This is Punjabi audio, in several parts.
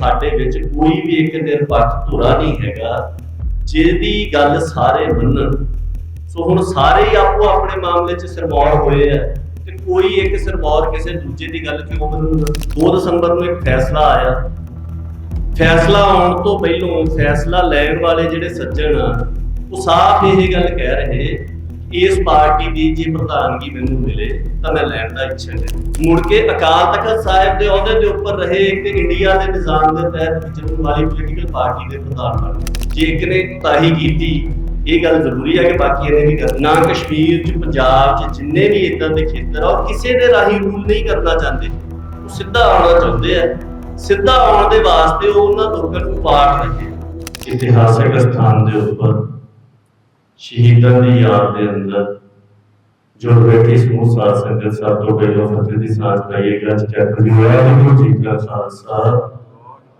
ਸਾਡੇ ਵਿੱਚ ਕੋਈ ਵੀ ਇੱਕ ਨਿਰਪੱਖ ਧੁਰਾ ਨਹੀਂ ਹੈਗਾ, ਜਿਹਦੀ ਗੱਲ ਸਾਰੇ ਮੰਨਣ। ਸੋ ਹੁਣ ਸਾਰੇ ਹੀ ਆਪੋ ਆਪਣੇ ਮਾਮਲੇ 'ਚ ਸਰਮੌਰ ਹੋਏ ਆ ਤੇ ਕੋਈ ਇੱਕ ਸਰਮੌਰ ਕਿਸੇ ਦੂਜੇ ਦੀ ਗੱਲ ਕਿਉਂ ਮੰਨੂਗਾ? 2 ਦਸੰਬਰ ਨੂੰ ਇੱਕ ਫੈਸਲਾ ਆਇਆ। ਫੈਸਲਾ ਆਉਣ ਤੋਂ ਪਹਿਲਾਂ ਫੈਸਲਾ ਲੈਣ ਵਾਲੇ ਜਿਹੜੇ ਸੱਜਣ ਆ, ਉਹ ਸਾਫ਼ ਇਹ ਗੱਲ ਕਹਿ ਰਹੇ ਇਸ ਪਾਰਟੀ ਦੀ ਜੇ ਪ੍ਰਧਾਨਗੀ ਮੈਨੂੰ ਮਿਲੇ, ਤਾਂ ਮੈਂ ਲੈਣ ਦਾ ਇੱਛਾ ਹੈ ਮੁੜ ਕੇ ਅਕਾਲ ਤਖਤ ਸਾਹਿਬ ਦੇ ਅਹੁਦੇ ਦੇ ਉੱਪਰ ਰਹੇ ਇੱਕ ਇੰਡੀਆ ਦੇ ਨਿਜ਼ਾਮ ਦੇ ਤਹਿਤ ਚੱਲਣ ਵਾਲੀ ਪੋਲੀਟੀਕਲ ਪਾਰਟੀ ਦੇ ਪ੍ਰਧਾਨ ਬਣ। ਜੇ ਇੱਕ ਨੇ ਤਾਹੀ ਕੀਤੀ। ਇਹ ਗੱਲ ਜ਼ਰੂਰੀ ਹੈ ਕਿ ਬਾਕੀਆਂ ਨੇ ਵੀ ਕਰਨਾ। ਕਸ਼ਮੀਰ ਚ, ਪੰਜਾਬ ਚ ਜਿੰਨੇ ਵੀ ਇਦਾਂ ਦੇ ਖੇਤਰ ਆ ਕਿਸੇ ਦੇ ਰਾਹੀਂ ਰੂਲ ਨਹੀਂ ਕਰਨਾ ਚਾਹੁੰਦੇ। ਉਹ ਸਿੱਧਾ ਆਉਣਾ ਚਾਹੁੰਦੇ ਆ। ਸਿੱਧਾ ਆਉਣ ਦੇ ਵਾਸਤੇ ਉਹ ਉਹਨਾਂ ਲੋਕਾਂ ਨੂੰ ਪਾੜ ਰਹੇ ਇਤਿਹਾਸਕ ਸਥਾਨ ਦੇ ਉੱਪਰ ਸ਼ਹੀਦਾਂ ਦੀ ਯਾਦ ਦੇ ਅੰਦਰ, ਜੋ ਬੈਠੀ ਸਮੂਹ ਸਾਧ ਸੰਗਤ ਸਭ ਤੋਂ ਪਹਿਲਾਂ ਫਤਿਹ ਦੀ ਸਾਂਝ ਪਾਈਏਗਾ ਚੈਤਨ ਜੀ ਵਾਹਿਗੁਰੂ ਜੀ ਕਾ ਖਾਲਸਾ,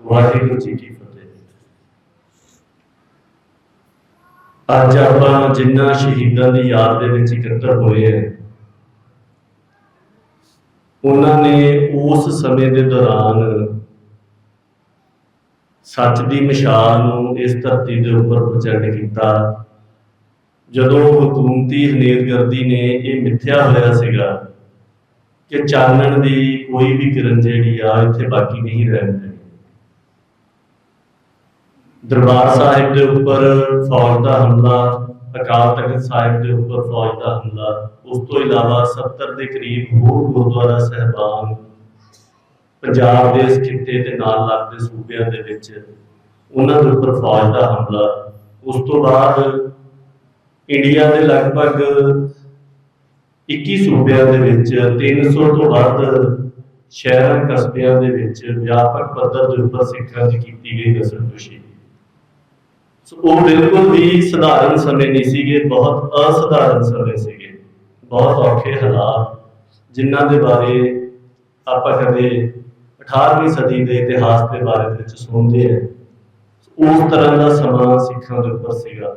ਵਾਹਿਗੁਰੂ ਜੀ ਕੀ ਫਤਿਹ। ਅੱਜ ਆਪਾਂ ਜਿੰਨਾ ਸ਼ਹੀਦਾਂ ਦੀ ਯਾਦ ਦੇ ਵਿੱਚ ਇਕੱਤਰ ਹੋਏ ਹਾਂ, ਉਹਨਾਂ ਨੇ ਉਸ ਸਮੇਂ ਦੇ ਦੌਰਾਨ ਸੱਚ ਦੀ ਮਿਸਾਲ ਨੂੰ ਇਸ ਧਰਤੀ ਦੇ ਉੱਪਰ ਪ੍ਰਚੰਡ ਕੀਤਾ ਜਦੋਂ ਹਕੂਮਤੀ ਹਨੇਰਗਰਦੀ ਨੇ ਇਹ ਮਿੱਥਿਆ ਹੋਇਆ ਸੀਗਾ ਕਿ ਚਾਨਣ ਦੀ ਕੋਈ ਵੀ ਕਿਰਨ ਜਿਹੜੀ ਆ, ਇੱਥੇ ਬਾਕੀ ਨਹੀਂ ਰਹਿਣ ਦੇਣੀ। ਦਰਬਾਰ ਸਾਹਿਬ ਦੇ ਉੱਪਰ ਫੌਜ ਦਾ ਹਮਲਾ, ਅਕਾਲ ਤਖਤ ਸਾਹਿਬ ਦੇ ਉੱਪਰ ਫੌਜ ਦਾ ਹਮਲਾ, ਉਸ ਤੋਂ ਇਲਾਵਾ 70 ਦੇ ਕਰੀਬ ਹੋਰ ਗੁਰਦੁਆਰਾ ਸਹਿਬਾਨ ਪੰਜਾਬ ਦੇ ਇਸ ਖਿੱਤੇ ਤੇ ਨਾਲ ਲੱਗਦੇ ਸੂਬਿਆਂ ਦੇ ਵਿੱਚ, ਉਹਨਾਂ ਦੇ ਉੱਪਰ ਫੌਜ ਦਾ ਹਮਲਾ, ਉਸ ਤੋਂ ਬਾਅਦ ਇੰਡੀਆ ਦੇ ਲਗਭਗ 21 ਸੂਬਿਆਂ ਦੇ ਵਿੱਚ 300 ਤੋਂ ਵੱਧ ਸ਼ਹਿਰਾਂ, ਕਸਬਿਆਂ ਦੇ ਵਿੱਚ ਵਿਆਪਕ ਪੱਧਰ ਦੇ ਉੱਪਰ ਸਿੱਖਾਂ ਦੀ ਕੀਤੀ ਗਈ ਨਸਲਕੁਸ਼ੀ ਸੋ ਉਹ ਬਿਲਕੁਲ ਵੀ ਸਧਾਰਨ ਸਮੇਂ ਨਹੀਂ ਸੀਗੇ, ਬਹੁਤ ਅਸਧਾਰਨ ਸਮੇਂ ਸੀਗੇ। ਬਹੁਤ ਔਖੇ ਹਾਲਾਤ, ਜਿਨ੍ਹਾਂ ਦੇ ਬਾਰੇ ਆਪਾਂ ਕਦੇ 18ਵੀਂ ਸਦੀ ਦੇ ਇਤਿਹਾਸ ਦੇ ਬਾਰੇ ਵਿੱਚ ਸੁਣਦੇ ਹਾਂ। ਉਸ ਤਰ੍ਹਾਂ ਦਾ ਸਮਾਂ ਸਿੱਖਾਂ ਦੇ ਉੱਪਰ ਸੀਗਾ।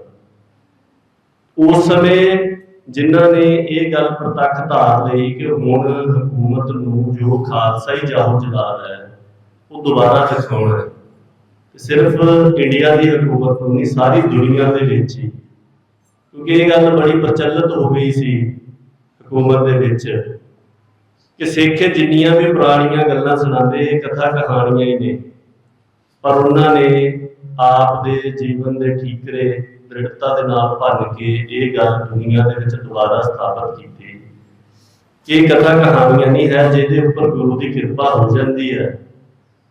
ਉਸ ਸਮੇਂ ਜਿਨ੍ਹਾਂ ਨੇ ਇਹ ਗੱਲ ਪ੍ਰਤੱਖ ਧਾਰ ਲਈ ਕਿ ਹੁਣ ਹਕੂਮਤ ਨੂੰ ਜੋ ਖਾਲਸਾ ਜਾਹੋ ਜਲਾਲ ਹੈ ਉਹ ਦੁਬਾਰਾ ਦਿਖਾਉਣਾ। ਹੈ ਸਿਰਫ ਇੰਡੀਆ ਦੀ ਹਕੂਮਤ ਨੂੰ ਨਹੀਂ, ਸਾਰੀ ਦੁਨੀਆ ਦੇ ਵਿੱਚ ਹੀ। ਕਿਉਂਕਿ ਇਹ ਗੱਲ ਬੜੀ ਪ੍ਰਚਲਿਤ ਹੋ ਗਈ ਸੀ ਹਕੂਮਤ ਦੇ ਵਿੱਚ ਕਿ ਸਿੱਖ ਜਿੰਨੀਆਂ ਵੀ ਪੁਰਾਣੀਆਂ ਗੱਲਾਂ ਸੁਣਾਉਂਦੇ, ਇਹ ਕਥਾ ਕਹਾਣੀਆਂ ਹੀ ਨੇ। ਪਰ ਉਹਨਾਂ ਨੇ ਆਪ ਦੇ ਜੀਵਨ ਦੇ ਠੀਕਰੇ ਦ੍ਰਿੜਤਾ ਦੇ ਨਾਲ ਭੰਨ ਕੇ ਇਹ ਗੱਲ ਦੁਨੀਆ ਦੇ ਵਿੱਚ ਦੁਬਾਰਾ ਸਥਾਪਿਤ ਕੀਤੀ। ਇਹ ਕਥਾ ਕਹਾਣੀਆਂ ਨਹੀਂ ਹੈ ਜਿਹਦੇ ਉੱਪਰ ਗੁਰੂ ਦੀ ਕਿਰਪਾ ਹੋ ਜਾਂਦੀ ਹੈ।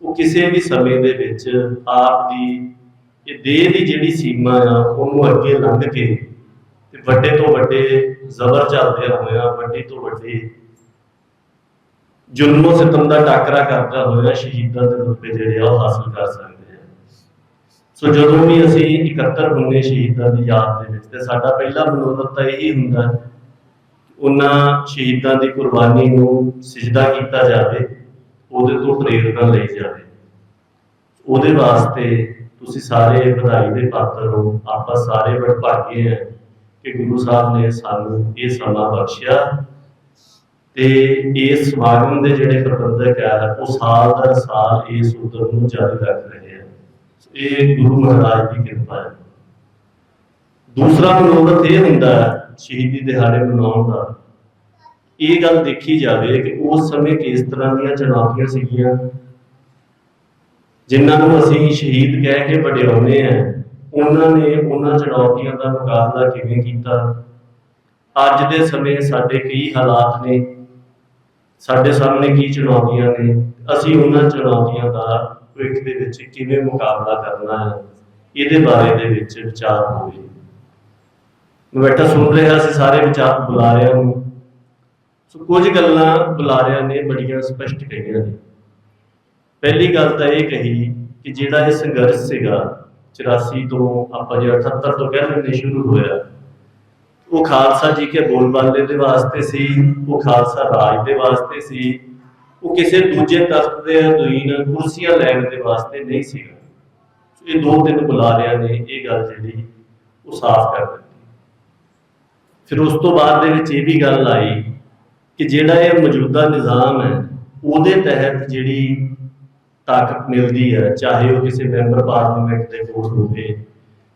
ਉਹ ਕਿਸੇ ਵੀ ਸਮੇਂ ਦੇ ਵਿੱਚ ਆਪ ਦੀ, ਇਹ ਦੇਹ ਦੀ ਜਿਹੜੀ ਸੀਮਾ ਆ, ਉਹਨੂੰ ਅੱਗੇ ਲੰਘ ਕੇ ਤੇ ਵੱਡੇ ਤੋਂ ਵੱਡੇ ਜ਼ਬਰ ਚੱਲਦੇ ਹੋਇਆ ਵੱਡੀ ਤੋਂ ਵੱਡੀ ਜ਼ੁਲਮੋ ਸਿਤਮ ਦਾ ਟਾਕਰਾ ਕਰਦਾ ਹੋਇਆ ਸ਼ਹੀਦਾਂ ਦੇ ਰੁਤਬੇ ਜਿਹੜੇ ਆ ਉਹ ਹਾਸਲ ਕਰ ਸਕਦੇ ਸੋ ਜਦੋਂ ਵੀ ਅਸੀਂ ਇਕੱਤਰ ਹੁੰਨੇ ਸ਼ਹੀਦਾਂ ਦੀ ਯਾਦ ਦੇ ਵਿੱਚ, ਤੇ ਸਾਡਾ ਪਹਿਲਾ ਮਨੋਰਥ ਤਾਂ ਇਹੀ ਹੁੰਦਾ ਉਹਨਾਂ ਸ਼ਹੀਦਾਂ ਦੀ ਕੁਰਬਾਨੀ ਨੂੰ ਸਿਜਦਾ ਕੀਤਾ ਜਾਵੇ, ਉਹਦੇ ਤੋਂ ਪ੍ਰੇਰਣਾ ਲਈ ਜਾਵੇ। ਉਹਦੇ ਵਾਸਤੇ ਤੁਸੀਂ ਸਾਰੇ ਵਧਾਈ ਦੇ ਪਾਤਰ ਹੋ, ਆਪਾਂ ਸਾਰੇ ਵਡਭਾਗੇ ਹੈ ਕਿ ਗੁਰੂ ਸਾਹਿਬ ਨੇ ਸਾਨੂੰ ਇਹ ਸਮਾਂ ਬਖਸ਼ਿਆ। ਤੇ ਇਸ ਸਮਾਗਮ ਦੇ ਜਿਹੜੇ ਪ੍ਰਬੰਧਕ ਆ, ਉਹ ਸਾਲ ਦਰ ਸਾਲ ਇਸ ਉਦਮ ਨੂੰ ਜਾਰੀ ਰੱਖ ਰਹੇ ਇਹ ਗੁਰੂ ਮਹਾਰਾਜ ਦੀ ਕਿਰਪਾ ਹੈ। ਦੂਸਰਾ ਮਨੋਰਥ ਇਹ ਹੁੰਦਾ ਸ਼ਹੀਦੀ ਦਿਹਾੜੇ ਮਨਾਉਣ ਦਾ। ਇਹ ਗੱਲ ਦੇਖੀ ਜਾਵੇ ਕਿ ਉਸ ਸਮੇਂ ਕਿਸ ਤਰ੍ਹਾਂ ਦੀਆਂ ਚੁਣੌਤੀਆਂ ਸੀਗੀਆਂ। ਜਿਨ੍ਹਾਂ ਨੂੰ ਅਸੀਂ ਸ਼ਹੀਦ ਕਹਿ ਕੇ ਵਡਿਆਉਂਦੇ ਆ, ਉਹਨਾਂ ਨੇ ਉਹਨਾਂ ਚੁਣੌਤੀਆਂ ਦਾ ਮੁਕਾਬਲਾ ਕਿਵੇਂ ਕੀਤਾ? ਅੱਜ ਦੇ ਸਮੇਂ ਸਾਡੇ ਕੀ ਹਾਲਾਤ ਨੇ? ਸਾਡੇ ਸਾਹਮਣੇ ਕੀ ਚੁਣੌਤੀਆਂ ਨੇ? ਅਸੀਂ ਉਹਨਾਂ ਚੁਣੌਤੀਆਂ ਦਾ ਭਵਿੱਖ ਦੇ ਵਿੱਚ ਕਿਵੇਂ ਮੁਕਾਬਲਾ ਕਰਨਾ ਹੈ, ਇਹਦੇ ਬਾਰੇ ਦੇ ਵਿੱਚ ਵਿਚਾਰ ਹੋਵੇ। ਮੈਂ ਬੈਠਾ ਸੁਣ ਰਿਹਾ ਸੀ, ਸਾਰੇ ਵਿਚਾਰ ਬੁਲਾਰਿਆਂ ਨੂੰ। ਸੋ ਕੁਝ ਗੱਲਾਂ ਬੁਲਾਰਿਆਂ ਨੇ, ਬੜੀਆਂ ਸਪਸ਼ਟ ਕਹੀਆਂ ਨੇ। ਪਹਿਲੀ ਗੱਲ ਤਾਂ ਇਹ ਕਹੀ ਕਿ ਜਿਹੜਾ ਇਹ ਸੰਘਰਸ਼ ਸੀਗਾ 84 ਤੋਂ ਆਪਾਂ ਜਿਹੜਾ 78 ਤੋਂ ਕਹਿ ਲੈਂਦੇ ਸ਼ੁਰੂ ਹੋਇਆ, ਉਹ ਖਾਲਸਾ ਜੀ ਕੇ ਬੋਲਬਾਲੇ ਦੇ ਵਾਸਤੇ ਸੀ, ਉਹ ਖਾਲਸਾ ਰਾਜ ਦੇ ਵਾਸਤੇ ਸੀ ਉਹ ਕਿਸੇ ਦੂਜੇ ਤਖਤ ਦੇ ਅਧੀਨ ਕੁਰਸੀਆਂ ਲੈਣ ਦੇ ਵਾਸਤੇ ਨਹੀਂ ਸੀਗਾ। ਇਹ ਦੋ ਤਿੰਨ ਬੁਲਾਰਿਆਂ ਨੇ ਇਹ ਗੱਲ ਜਿਹੜੀ, ਉਹ ਸਾਫ਼ ਕਰ ਦਿੱਤੀ। ਫਿਰ ਉਸ ਤੋਂ ਬਾਅਦ ਦੇ ਵਿੱਚ ਇਹ ਵੀ ਗੱਲ ਆਈ ਕਿ ਜਿਹੜਾ ਇਹ ਮੌਜੂਦਾ ਨਿਜ਼ਾਮ ਹੈ, ਉਹਦੇ ਤਹਿਤ ਜਿਹੜੀ ਤਾਕਤ ਮਿਲਦੀ ਹੈ, ਚਾਹੇ ਉਹ ਕਿਸੇ ਮੈਂਬਰ ਪਾਰਲੀਮੈਂਟ ਦੇ ਕੋਲ ਹੋਵੇ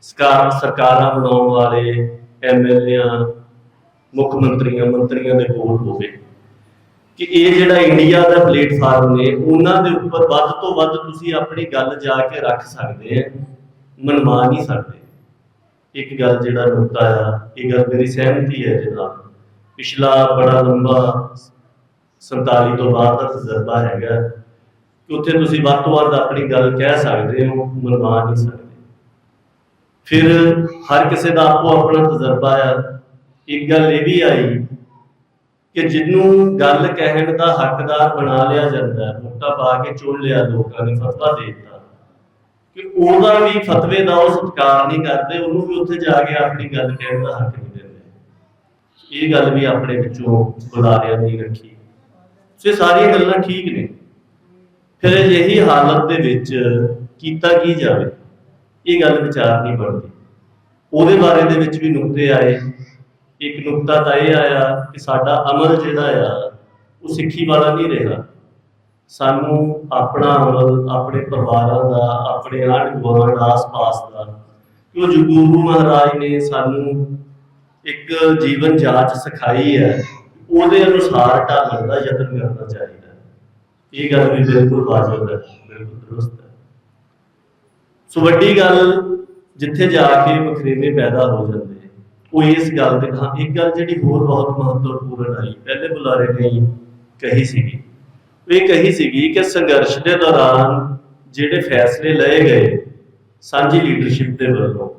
ਸਰਕਾਰ ਸਰਕਾਰਾਂ ਬਣਾਉਣ ਵਾਲੇ ਐਮਐਲਏਆਂ ਮੁੱਖ ਮੰਤਰੀਆਂ ਮੰਤਰੀਆਂ ਦੇ ਕੋਲ ਹੋਵੇ। ਕਿ ਇਹ ਜਿਹੜਾ ਇੰਡੀਆ ਦਾ ਪਲੇਟਫਾਰਮ ਨੇ, ਉਹਨਾਂ ਦੇ ਉੱਪਰ ਵੱਧ ਤੋਂ ਵੱਧ ਤੁਸੀਂ ਆਪਣੀ ਗੱਲ ਜਾ ਕੇ ਰੱਖ ਸਕਦੇ ਆ ਮਨਵਾ ਨਹੀਂ ਸਕਦੇ। ਇੱਕ ਗੱਲ ਜਿਹੜਾ ਨੁਕਤਾ ਆ, ਇਹ ਗੱਲ ਮੇਰੀ ਸਹਿਮਤੀ ਹੈ ਜਨਾਬ ਪਿਛਲਾ ਬੜਾ ਲੰਬਾ 47 ਤੋਂ ਬਾਅਦ ਦਾ ਤਜਰਬਾ ਹੈਗਾ, ਕਿ ਉੱਥੇ ਤੁਸੀਂ ਵੱਧ ਤੋਂ ਵੱਧ ਆਪਣੀ ਗੱਲ ਕਹਿ ਸਕਦੇ ਹੋ ਮਨਵਾ ਨਹੀਂ ਸਕਦੇ। ਫਿਰ ਹਰ ਕਿਸੇ ਦਾ ਆਪੋ ਆਪਣਾ ਤਜਰਬਾ ਆ। ਇੱਕ ਗੱਲ ਇਹ ਵੀ ਆਈ ਕਿ ਜਿਹਨੂੰ ਗੱਲ ਕਹਿਣ ਦਾ ਹੱਕਦਾਰ ਬਣਾ ਲਿਆ ਜਾਂਦਾ ਹੈ ਵੋਟਾਂ ਪਾ ਕੇ ਚੁਣ ਲਿਆ ਲੋਕਾਂ ਨੇ, ਫਤਵਾ ਦੇ ਦਿੱਤਾ। ਕਿ ਉਹਦਾ ਵੀ ਫਤਵੇ ਦਾ ਉਹ ਸਤਿਕਾਰ ਨਹੀਂ ਕਰਦੇ, ਉਹਨੂੰ ਵੀ ਉੱਥੇ ਜਾ ਕੇ ਆਪਣੀ ਗੱਲ ਕਹਿਣ ਦਾ ਹੱਕ ਨਹੀਂ ਦਿੰਦੇ। ਇਹ ਗੱਲ ਵੀ ਆਪਣੇ ਵਿੱਚੋਂ ਬੁਲਾਰਿਆਂ ਨੇ ਰੱਖੀ। ਸੋ ਸਾਰੀਆਂ ਗੱਲਾਂ ਠੀਕ ਨੇ। ਫਿਰ ਅਜਿਹੀ ਹਾਲਤ ਦੇ ਵਿੱਚ ਕੀਤਾ ਕੀ ਜਾਵੇ? ਇਹ ਗੱਲ ਵਿਚਾਰ ਨਹੀਂ ਬਣਦੀ। ਉਹਦੇ ਬਾਰੇ ਦੇ ਵਿੱਚ ਵੀ ਨੁਕਤੇ ਆਏ। ਇੱਕ ਨੁਕਤਾ ਤਾਂ ਇਹ ਆਇਆ ਕਿ ਸਾਡਾ ਅਮਲ ਜਿਹੜਾ ਆ, ਉਹ ਸਿੱਖੀ ਵਾਲਾ ਨਹੀਂ ਰਿਹਾ। ਸਾਨੂੰ ਆਪਣਾ ਅਮਲ, ਆਪਣੇ ਪਰਿਵਾਰਾਂ ਦਾ, ਆਪਣੇ ਆਂਢ ਗੁਆਂਢ, ਆਸ-ਪਾਸ ਦਾ। ਕਿ ਉਹ ਮਹਾਰਾਜ ਨੇ ਸਾਨੂੰ ਇੱਕ ਜੀਵਨ ਜਾਂਚ ਸਿਖਾਈ ਹੈ ਉਹਦੇ ਅਨੁਸਾਰ ਢਾਲਣ ਦਾ ਯਤਨ ਕਰਨਾ ਚਾਹੀਦਾ। ਇਹ ਗੱਲ ਵੀ ਬਿਲਕੁਲ ਵਾਜਬ ਹੈ, ਬਿਲਕੁਲ ਦਰੁਸਤ ਹੈ। ਸੋ ਵੱਡੀ ਗੱਲ, ਜਿੱਥੇ ਜਾ ਕੇ ਵਖਰੇਵੇਂ ਪੈਦਾ ਹੋ ਜਾਂਦੇ ਉਹ ਇਸ ਗੱਲ ਤੇ ਹਾਂ, ਇੱਕ ਗੱਲ ਜਿਹੜੀ ਹੋਰ ਬਹੁਤ ਮਹੱਤਵਪੂਰਨ ਆਈ, ਪਹਿਲੇ ਬੁਲਾਰੇ ਨੇ ਕਹੀ ਸੀਗੀ। ਇਹ ਕਹੀ ਸੀਗੀ ਕਿ ਸੰਘਰਸ਼ ਦੇ ਦੌਰਾਨ ਜਿਹੜੇ ਫੈਸਲੇ ਲਏ ਗਏ ਸਾਂਝੀ ਲੀਡਰਸ਼ਿਪ ਦੇ ਵੱਲੋਂ,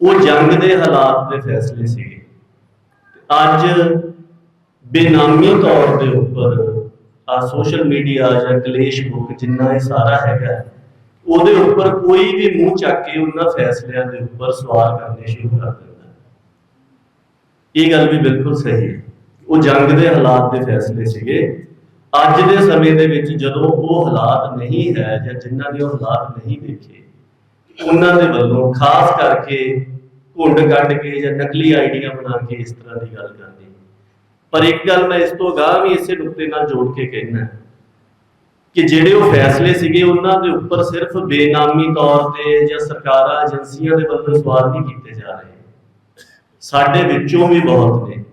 ਉਹ ਜੰਗ ਦੇ ਹਾਲਾਤ ਦੇ ਫੈਸਲੇ ਸੀਗੇ। ਅੱਜ ਬੇਨਾਮੀ ਤੌਰ ਦੇ ਉੱਪਰ ਆ ਸੋਸ਼ਲ ਮੀਡੀਆ ਜਾਂ ਕਲੇਸ਼ ਬੁੱਕ ਜਿੰਨਾ ਇਹ ਸਾਰਾ ਹੈਗਾ, ਉਹਦੇ ਉੱਪਰ ਕੋਈ ਵੀ ਮੂੰਹ ਚੱਕ ਕੇ ਉਹਨਾਂ ਫੈਸਲਿਆਂ ਦੇ ਉੱਪਰ ਸਵਾਲ ਕਰਨੇ ਸ਼ੁਰੂ ਕਰ ਦਿੰਦਾ ਇਹ ਗੱਲ ਵੀ ਬਿਲਕੁਲ ਸਹੀ ਹੈ। ਉਹ ਜੰਗ ਦੇ ਹਾਲਾਤ ਦੇ ਫੈਸਲੇ ਸੀਗੇ। ਅੱਜ ਦੇ ਸਮੇਂ ਦੇ ਵਿੱਚ ਜਦੋਂ ਉਹ ਹਾਲਾਤ ਨਹੀਂ ਹੈ ਜਾਂ ਜਿਨ੍ਹਾਂ ਦੇ ਉਹ ਹਾਲਾਤ ਨਹੀਂ ਦੇਖੇ, ਉਹਨਾਂ ਦੇ ਵੱਲੋਂ ਖਾਸ ਕਰਕੇ ਘੁੰਡ ਕੱਢ ਕੇ ਜਾਂ ਨਕਲੀ ਆਈਡੀਆਂ ਬਣਾ ਕੇ ਇਸ ਤਰ੍ਹਾਂ ਦੀ ਗੱਲ ਕਰਦੀ ਪਰ ਇੱਕ ਗੱਲ ਮੈਂ ਇਸ ਤੋਂ ਅਗਾਂਹ ਵੀ ਇਸੇ ਨੁਕਤੇ ਨਾਲ ਜੋੜ ਕੇ ਕਹਿਣਾ ਕਿ ਜਿਹੜੇ ਉਹ ਫੈਸਲੇ ਸੀਗੇ, ਉਹਨਾਂ ਦੇ ਉੱਪਰ ਸਿਰਫ ਬੇਨਾਮੀ ਤੌਰ ਤੇ ਜਾਂ ਸਰਕਾਰਾਂ, ਏਜੰਸੀਆਂ ਦੇ ਵੱਲੋਂ ਸਵਾਲ ਨਹੀਂ ਕੀਤੇ ਜਾ ਰਹੇ। ਸਾਡੇ ਵਿੱਚੋਂ ਵੀ ਬਹੁਤ ਨੇ,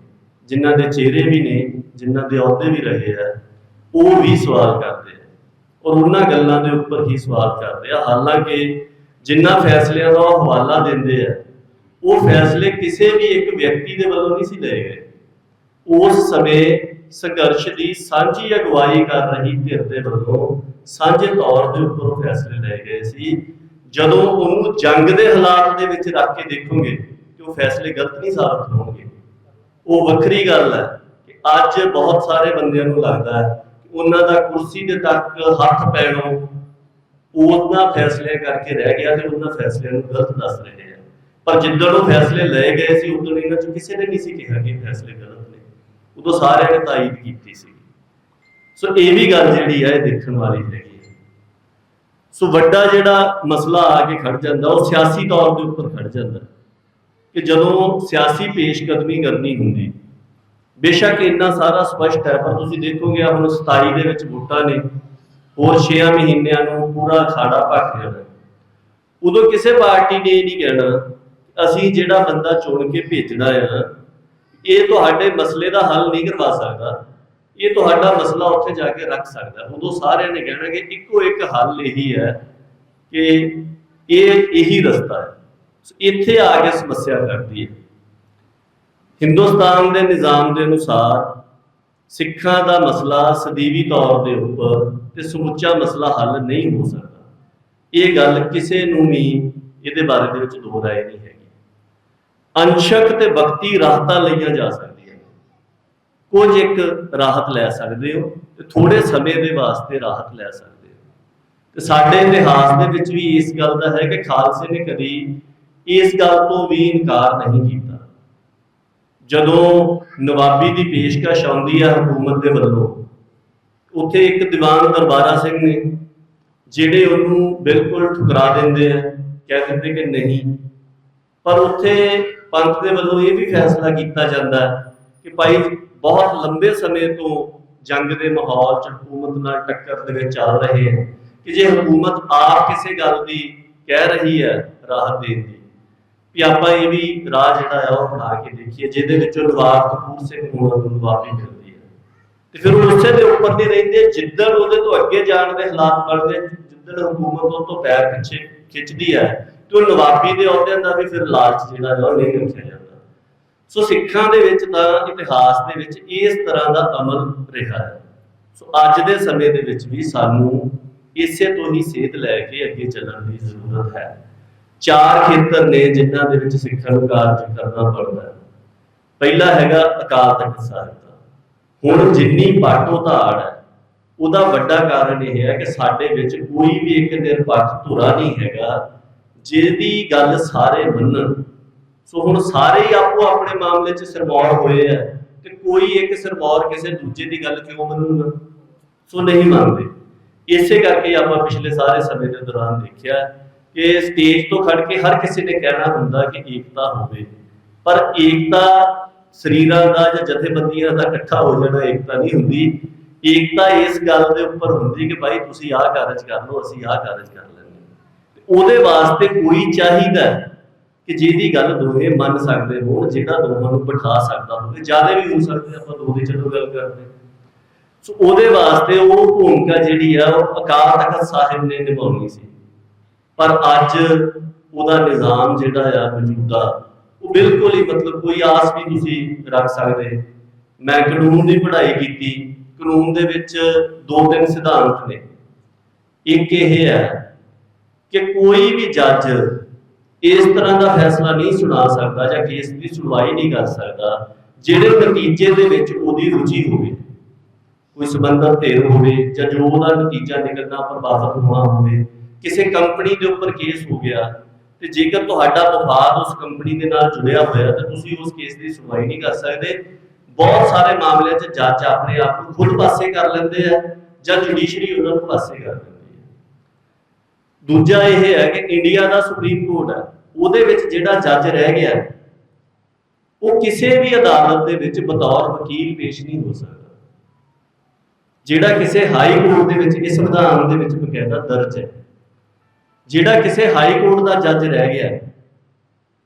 ਜਿਨ੍ਹਾਂ ਦੇ ਚਿਹਰੇ ਵੀ ਨੇ, ਜਿਨ੍ਹਾਂ ਦੇ ਅਹੁਦੇ ਵੀ ਰਹੇ ਆ, ਉਹ ਵੀ ਸਵਾਲ ਕਰਦੇ ਆ। ਔਰ ਉਹਨਾਂ ਗੱਲਾਂ ਦੇ ਉੱਪਰ ਹੀ ਸਵਾਲ ਕਰਦੇ ਆ। ਹਾਲਾਂਕਿ ਜਿਨ੍ਹਾਂ ਫੈਸਲਿਆਂ ਦਾ ਉਹ ਹਵਾਲਾ ਦਿੰਦੇ ਆ, ਉਹ ਫੈਸਲੇ ਕਿਸੇ ਵੀ ਇੱਕ ਵਿਅਕਤੀ ਦੇ ਵੱਲੋਂ ਨਹੀਂ ਸੀ ਲਏ ਗਏ। ਉਸ ਸਮੇਂ ਸੰਘਰਸ਼ ਦੀ ਸਾਂਝੀ ਅਗਵਾਈ ਕਰ ਰਹੀ ਧਿਰ ਦੇ ਵੱਲੋਂ ਸਾਂਝੇ ਤੌਰ ਦੇ ਉੱਪਰ ਉਹ ਫੈਸਲੇ ਲਏ ਗਏ ਸੀ। ਜਦੋਂ ਉਹਨੂੰ ਜੰਗ ਦੇ ਹਾਲਾਤ ਦੇ ਵਿੱਚ ਰੱਖ ਕੇ ਦੇਖੋਗੇ ਉਹ ਫੈਸਲੇ ਗਲਤ ਨਹੀਂ ਸਾਬਤ ਹੋਣਗੇ। ਉਹ ਵੱਖਰੀ ਗੱਲ ਹੈ ਕਿ ਅੱਜ ਬਹੁਤ ਸਾਰੇ ਬੰਦਿਆਂ ਨੂੰ ਲੱਗਦਾ ਹੈ ਕਿ ਉਹਨਾਂ ਦਾ ਕੁਰਸੀ ਦੇ ਤੱਕ ਹੱਥ ਪੈਣੋਂ ਉਹਨਾਂ ਫੈਸਲੇ ਕਰਕੇ ਰਹਿ ਗਿਆ ਤੇ ਉਹਨਾਂ ਫੈਸਲਿਆਂ ਨੂੰ ਗਲਤ ਦੱਸ ਰਹੇ ਆ। ਪਰ ਜਿੱਦਣ ਉਹ ਫੈਸਲੇ ਲਏ ਗਏ ਸੀ, ਉਦੋਂ ਇਹਨਾਂ ਚ ਕਿਸੇ ਨੇ ਨਹੀਂ ਸੀ ਕਿਹਾ ਕਿ ਫੈਸਲੇ ਗਲਤ ਨੇ। ਉਦੋਂ ਸਾਰਿਆਂ ਨੇ ਤਾਇਦ ਕੀਤੀ ਸੀ। ਸੋ ਇਹ ਵੀ ਗੱਲ ਜਿਹੜੀ ਹੈ ਇਹ ਦੇਖਣ ਵਾਲੀ ਹੈਗੀ ਸੋ ਵੱਡਾ ਜਿਹੜਾ ਮਸਲਾ ਆ ਕੇ ਖੜ ਜਾਂਦਾ, ਉਹ ਸਿਆਸੀ ਤੌਰ ਦੇ ਉੱਪਰ ਖੜ ਜਾਂਦਾ। ਕਿ ਜਦੋਂ ਸਿਆਸੀ ਪੇਸ਼ਕਦਮੀ ਕਰਨੀ ਹੁੰਦੀ, ਬੇਸ਼ੱਕ ਇੰਨਾ ਸਾਰਾ ਸਪਸ਼ਟ ਹੈ, ਪਰ ਤੁਸੀਂ ਦੇਖੋਗੇ ਹੁਣ 27 ਦੇ ਵਿੱਚ ਵੋਟਾਂ ਨੇ, ਹੋਰ 6 ਮਹੀਨਿਆਂ ਨੂੰ ਪੂਰਾ ਅਖਾੜਾ ਭੱਜ ਜਾਣਾ ਉਦੋਂ ਕਿਸੇ ਪਾਰਟੀ ਨੇ ਇਹ ਨਹੀਂ ਕਹਿਣਾ, ਅਸੀਂ ਜਿਹੜਾ ਬੰਦਾ ਚੁਣ ਕੇ ਭੇਜਣਾ ਆ, ਇਹ ਤੁਹਾਡੇ ਮਸਲੇ ਦਾ ਹੱਲ ਨਹੀਂ ਕਰਵਾ ਸਕਦਾ, ਇਹ ਤੁਹਾਡਾ ਮਸਲਾ ਉੱਥੇ ਜਾ ਕੇ ਰੱਖ ਸਕਦਾ। ਉਦੋਂ ਸਾਰਿਆਂ ਨੇ ਕਹਿਣਾ ਕਿ ਇੱਕੋ ਇੱਕ ਹੱਲ ਇਹੀ ਹੈ ਕਿ ਇਹ ਇਹੀ ਰਸਤਾ ਹੈ। ਇੱਥੇ ਆ ਕੇ ਸਮੱਸਿਆ ਕਰਦੀ ਹੈ। ਹਿੰਦੁਸਤਾਨ ਦੇ ਨਿਜ਼ਾਮ ਦੇ ਅਨੁਸਾਰ ਸਿੱਖਾਂ ਦਾ ਮਸਲਾ ਸਦੀਵੀ ਤੌਰ ਦੇ ਉੱਪਰ ਤੇ ਸਮੁੱਚਾ ਮਸਲਾ ਹੱਲ ਨਹੀਂ ਹੋ ਸਕਦਾ। ਇਹ ਗੱਲ ਕਿਸੇ ਨੂੰ ਵੀ ਇਹਦੇ ਬਾਰੇ ਦੇ ਵਿੱਚ ਦੋ ਰਾਏ ਨਹੀਂ ਹੈਗੀ। ਅੰਸ਼ਕ ਤੇ ਵਕਤੀ ਰਾਹਤਾਂ ਲਈਆਂ ਜਾ ਸਕਦੀਆਂ ਕੁਝ ਇੱਕ ਰਾਹਤ ਲੈ ਸਕਦੇ ਹੋ ਤੇ ਥੋੜੇ ਸਮੇਂ ਦੇ ਵਾਸਤੇ ਰਾਹਤ ਲੈ ਸਕਦੇ ਹੋ। ਤੇ ਸਾਡੇ ਇਤਿਹਾਸ ਦੇ ਵਿੱਚ ਵੀ ਇਸ ਗੱਲ ਦਾ ਹੈ ਕਿ ਖਾਲਸੇ ਨੇ ਕਦੀ ਇਸ ਗੱਲ ਤੋਂ ਵੀ ਇਨਕਾਰ ਨਹੀਂ ਕੀਤਾ। ਜਦੋਂ ਨਵਾਬੀ ਦੀ ਪੇਸ਼ਕਸ਼ ਆਉਂਦੀ ਹੈ ਹਕੂਮਤ ਦੇ ਵੱਲੋਂ, ਉੱਥੇ ਇੱਕ ਦੀਵਾਨ ਦਰਬਾਰਾ ਸਿੰਘ ਨੇ, ਜਿਹੜੇ ਉਹਨੂੰ ਬਿਲਕੁਲ ਠੁਕਰਾ ਦਿੰਦੇ ਆ, ਕਹਿ ਦਿੰਦੇ ਕਿ ਨਹੀਂ। ਪਰ ਉੱਥੇ ਪੰਥ ਦੇ ਵੱਲੋਂ ਇਹ ਵੀ ਫੈਸਲਾ ਕੀਤਾ ਜਾਂਦਾ ਕਿ ਭਾਈ ਬਹੁਤ ਲੰਬੇ ਸਮੇਂ ਤੋਂ ਜੰਗ ਦੇ ਮਾਹੌਲ ਚ ਹਕੂਮਤ ਨਾਲ ਟੱਕਰ ਦੇ ਵਿੱਚ ਚੱਲ ਰਹੇ ਹੈ ਕਿ ਜੇ ਹਕੂਮਤ ਆਪ ਕਿਸੇ ਗੱਲ ਦੀ ਕਹਿ ਰਹੀ ਹੈ ਰਾਹਤ ਦੇਣ ਦੀ। ਵੀ ਆਪਾਂ ਇਹ ਵੀ ਰਾਹ ਜਿਹੜਾ ਆ ਉਹ ਬਣਾ ਕੇ ਦੇਖੀਏ, ਜਿਹਦੇ ਵਿੱਚੋਂ ਨਵਾਬ ਕਪੂਰ ਸਿੰਘ ਨੂੰ ਨਵਾਬੀ ਮਿਲਦੀ ਹੈ ਤੇ ਫਿਰ ਉਹ ਉਸੇ ਦੇ ਉੱਪਰ ਨਹੀਂ ਰਹਿੰਦੇ ਜਿੱਦਣ ਉਹਦੇ ਤੋਂ ਅੱਗੇ ਜਾਣ ਦੇ ਹਾਲਾਤ ਬਣਦੇ, ਜਿੱਦਣ ਹਕੂਮਤ ਉਹ ਤੋਂ ਪੈਰ ਪਿੱਛੇ ਖਿੱਚਦੀ ਹੈ ਤੇ ਉਹ ਨਵਾਬੀ ਦੇ ਅਹੁਦਿਆਂ ਦਾ ਵੀ ਫਿਰ ਲਾਲਚ ਜਿਹੜਾ ਹੈ ਉਹ ਨਹੀਂ ਰੱਖਿਆ ਜਾਂਦਾ। ਸੋ ਸਿੱਖਾਂ ਦੇ ਵਿੱਚ ਤਾਂ ਇਤਿਹਾਸ ਦੇ ਵਿੱਚ ਇਸ ਤਰ੍ਹਾਂ ਦਾ ਅਮਲ ਰਿਹਾ ਹੈ। ਸੋ ਅੱਜ ਦੇ ਸਮੇਂ ਦੇ ਵਿੱਚ ਵੀ ਸਾਨੂੰ ਇਸੇ ਤੋਂ ਹੀ ਸੇਧ ਲੈ ਕੇ ਅੱਗੇ ਚੱਲਣ ਦੀ ਜ਼ਰੂਰਤ ਹੈ। ਚਾਰ ਖੇਤਰ ਨੇ ਜਿਨ੍ਹਾਂ ਦੇ ਵਿੱਚ ਸਿੱਖਾਂ ਨੂੰ ਕਾਰਜ ਕਰਨਾ ਪੜਦਾ ਹੈ। ਪਹਿਲਾ ਹੈਗਾ ਅਕਾਲ ਤਖਤ ਸਾਹਿਬ ਦਾ। ਹੁਣ ਜਿੰਨੀ ਪਾਟੋ ਧਾੜ ਹੈ, ਉਹਦਾ ਵੱਡਾ ਕਾਰਨ ਇਹ ਹੈ ਕਿ ਸਾਡੇ ਵਿੱਚ ਕੋਈ ਵੀ ਇੱਕ ਨਿਰਪੱਖ ਧੁਰਾ ਨਹੀਂ ਹੈਗਾ, ਜਿਹਦੀ ਗੱਲ ਸਾਰੇ ਮੰਨਣ। ਸੋ ਹੁਣ ਸਾਰੇ ਹੀ ਆਪੋ ਆਪਣੇ ਮਾਮਲੇ 'ਚ ਸਰਮੌਰ ਹੋਏ ਆ ਤੇ ਕੋਈ ਇੱਕ ਸਰਮੌਰ ਕਿਸੇ ਦੂਜੇ ਦੀ ਗੱਲ ਕਿਉਂ ਮੰਨੂਗਾ? ਸੋ ਨਹੀਂ ਮੰਨਦੇ। ਇਸੇ ਕਰਕੇ ਆਪਾਂ ਪਿਛਲੇ ਸਾਰੇ ਸਮੇਂ ਦੇ ਦੌਰਾਨ ਦੇਖਿਆ ਕਿ ਸਟੇਜ ਤੋਂ ਖੜ ਕੇ ਹਰ ਕਿਸੇ ਨੇ ਕਹਿਣਾ ਹੁੰਦਾ ਕਿ ਏਕਤਾ ਹੋਵੇ। ਪਰ ਏਕਤਾ ਸਰੀਰਾਂ ਦਾ ਜਾਂ ਜਥੇਬੰਦੀਆਂ ਦਾ ਇਕੱਠਾ ਹੋ ਜਾਣਾ ਏਕਤਾ ਨਹੀਂ ਹੁੰਦੀ। ਏਕਤਾ ਇਸ ਗੱਲ ਦੇ ਉੱਪਰ ਹੁੰਦੀ ਕਿ ਭਾਈ ਤੁਸੀਂ ਆਹ ਕਾਰਜ ਕਰ ਲਓ, ਅਸੀਂ ਆਹ ਕਾਰਜ ਕਰ ਲੈਂਦੇ ਉਹਦੇ ਵਾਸਤੇ ਕੋਈ ਚਾਹੀਦਾ ਕਿ ਜਿਹਦੀ ਗੱਲ ਦੋਵੇਂ ਮੰਨ ਸਕਦੇ ਹੋਣ, ਜਿਹੜਾ ਦੋਵਾਂ ਨੂੰ ਬਿਠਾ ਸਕਦਾ ਹੋਵੇ। ਜ਼ਿਆਦਾ ਵੀ ਹੋ ਸਕਦੇ, ਆਪਾਂ ਦੋ ਦੀ ਚਲੋ ਗੱਲ ਕਰਦੇ ਹਾਂ। ਸੋ ਉਹਦੇ ਵਾਸਤੇ ਉਹ ਭੂਮਿਕਾ ਜਿਹੜੀ ਆ, ਉਹ ਅਕਾਲ ਤਖਤ ਸਾਹਿਬ ਨੇ ਨਿਭਾਉਣੀ ਸੀ। ਪਰ ਅੱਜ ਉਹਦਾ ਨਿਜ਼ਾਮ ਜਿਹੜਾ ਆ ਮੌਜੂਦਾ, ਉਹ ਬਿਲਕੁਲ ਹੀ ਮਤਲਬ ਕੋਈ ਆਸ ਵੀ ਤੁਸੀਂ ਰੱਖ ਸਕਦੇ। ਮੈਂ ਕਾਨੂੰਨ ਦੀ ਪੜ੍ਹਾਈ ਕੀਤੀ, ਕਾਨੂੰਨ ਦੇ ਵਿੱਚ ਦੋ ਤਿੰਨ ਸਿਧਾਂਤ ਨੇ। ਇੱਕ ਇਹ ਹੈ ਕਿ ਕੋਈ ਵੀ ਜੱਜ ਇਸ ਤਰ੍ਹਾਂ ਦਾ ਫੈਸਲਾ ਨਹੀਂ ਸੁਣਾ ਸਕਦਾ ਜਾਂ ਕੇਸ ਦੀ ਸੁਣਵਾਈ ਨਹੀਂ ਕਰ ਸਕਦਾ, ਜਿਹੜੇ ਨਤੀਜੇ ਦੇ ਵਿੱਚ ਉਹਦੀ ਰੁਚੀ ਹੋਵੇ। ਕੋਈ ਸੰਬੰਧਤ ਧਿਰ ਹੋਵੇ ਜਾਂ ਜੋ ਉਹਦਾ ਨਤੀਜਾ ਨਿਕਲਣਾ ਪ੍ਰਭਾਵਿਤ ਹੋਣਾ ਹੋਵੇ ਕਿਸੇ ਕੰਪਨੀ ਦੇ ਉੱਪਰ ਕੇਸ ਹੋ ਗਿਆ ਤੇ ਜੇਕਰ ਤੁਹਾਡਾ ਵਫਾਦ ਉਸ ਕੰਪਨੀ ਦੇ ਨਾਲ ਜੁੜਿਆ ਹੋਇਆ ਤਾਂ ਤੁਸੀਂ ਉਸ ਕੇਸ ਦੀ ਸੁਣਵਾਈ ਨਹੀਂ ਕਰ ਸਕਦੇ। ਬਹੁਤ ਸਾਰੇ ਮਾਮਲਿਆਂ 'ਚ ਜੱਜ ਆਪਣੇ ਆਪ ਨੂੰ ਖੁਦ ਪਾਸੇ ਕਰ ਲੈਂਦੇ ਆ ਜਾਂ ਜੁਡੀਸ਼ਰੀ ਉਹਨਾਂ ਨੂੰ ਪਾਸੇ ਕਰ ਦਿੰਦੀ ਹੈ ਦੂਜਾ ਇਹ ਹੈ ਕਿ ਇੰਡੀਆ ਦਾ ਸੁਪਰੀਮ ਕੋਰਟ ਹੈ ਉਹਦੇ ਵਿੱਚ ਜਿਹੜਾ ਜੱਜ ਰਹਿ ਗਿਆ, ਉਹ ਕਿਸੇ ਵੀ ਅਦਾਲਤ ਦੇ ਵਿੱਚ ਬਤੌਰ ਵਕੀਲ ਪੇਸ਼ ਨਹੀਂ ਹੋ ਸਕਦਾ। ਜਿਹੜਾ ਕਿਸੇ ਹਾਈ ਕੋਰਟ ਦੇ ਵਿੱਚ, ਇਸ ਸੰਵਿਧਾਨ ਦੇ ਵਿੱਚ ਬਕਾਇਦਾ ਦਰਜ ਹੈ। ਜਿਹੜਾ ਕਿਸੇ ਹਾਈ ਕੋਰਟ ਦਾ ਜੱਜ ਰਹਿ ਗਿਆ,